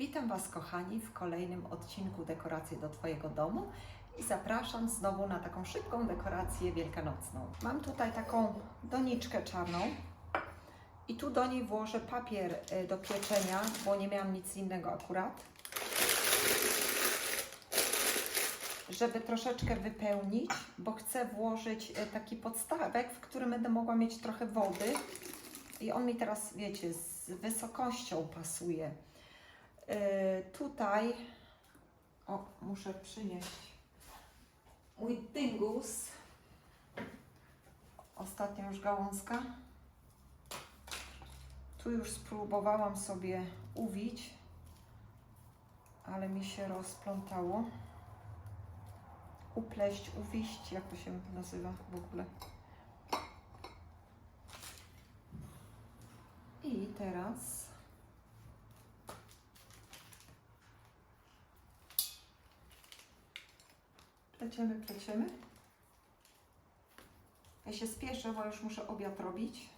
Witam Was, kochani, w kolejnym odcinku Dekoracje do Twojego domu i zapraszam znowu na taką szybką dekorację wielkanocną. Mam tutaj taką doniczkę czarną i tu do niej włożę papier y, do pieczenia, bo nie miałam nic innego akurat. Żeby troszeczkę wypełnić, bo chcę włożyć y, taki podstawek, w którym będę mogła mieć trochę wody. I on mi teraz, wiecie, z wysokością pasuje. Yy, tutaj, o, muszę przynieść mój dyngus. Ostatnia już gałązka. Tu już spróbowałam sobie uwić, ale mi się rozplątało. Upleść, uwiść, jak to się nazywa w ogóle. I teraz pleciemy, pleciemy. Ja się spieszę, bo już muszę obiad robić.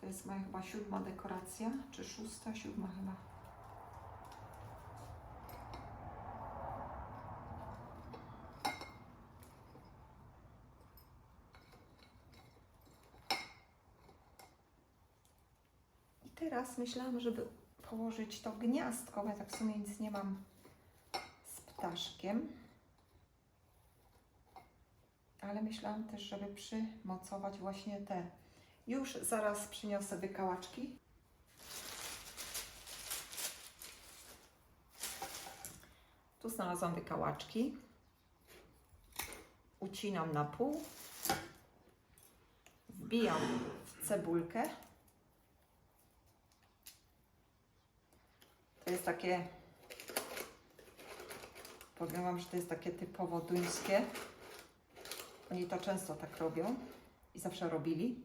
To jest moja chyba siódma dekoracja, czy szósta, siódma chyba. I teraz myślałam, żeby położyć to gniazdko, bo ja tak w sumie nic nie mam z ptaszkiem. Ale myślałam też, żeby przymocować właśnie te. Już zaraz przyniosę wykałaczki. Tu znalazłam wykałaczki. Ucinam na pół. Wbijam w cebulkę. To jest takie, powiem Wam, że to jest takie typowo duńskie. Oni to często tak robią i zawsze robili.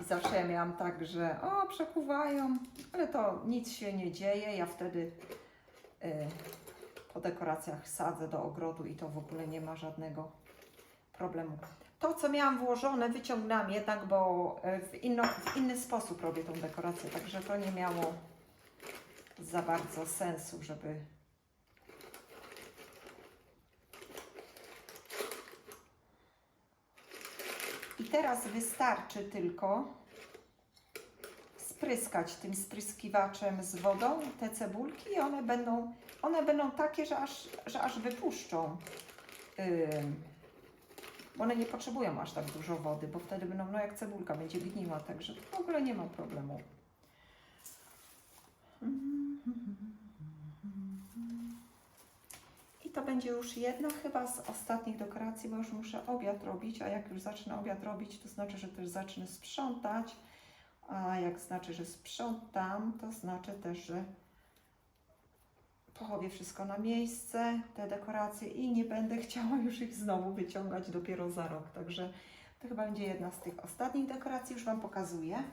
I zawsze ja miałam tak, że o, przekuwają, ale to nic się nie dzieje. Ja wtedy y, po dekoracjach sadzę do ogrodu i to w ogóle nie ma żadnego problemu. To, co miałam włożone, wyciągnęłam jednak, bo y, w, inno, w inny sposób robię tą dekorację, także to nie miało za bardzo sensu, żeby I teraz wystarczy tylko spryskać tym spryskiwaczem z wodą te cebulki i one będą, one będą takie, że aż, że aż wypuszczą. Bo one nie potrzebują aż tak dużo wody, bo wtedy będą, no jak cebulka będzie gniła, także w ogóle nie ma problemu. Będzie już jedna chyba z ostatnich dekoracji, bo już muszę obiad robić, a jak już zacznę obiad robić, to znaczy, że też zacznę sprzątać, a jak znaczy, że sprzątam, to znaczy też, że pochowię wszystko na miejsce, te dekoracje i nie będę chciała już ich znowu wyciągać dopiero za rok, także to chyba będzie jedna z tych ostatnich dekoracji, już Wam pokazuję.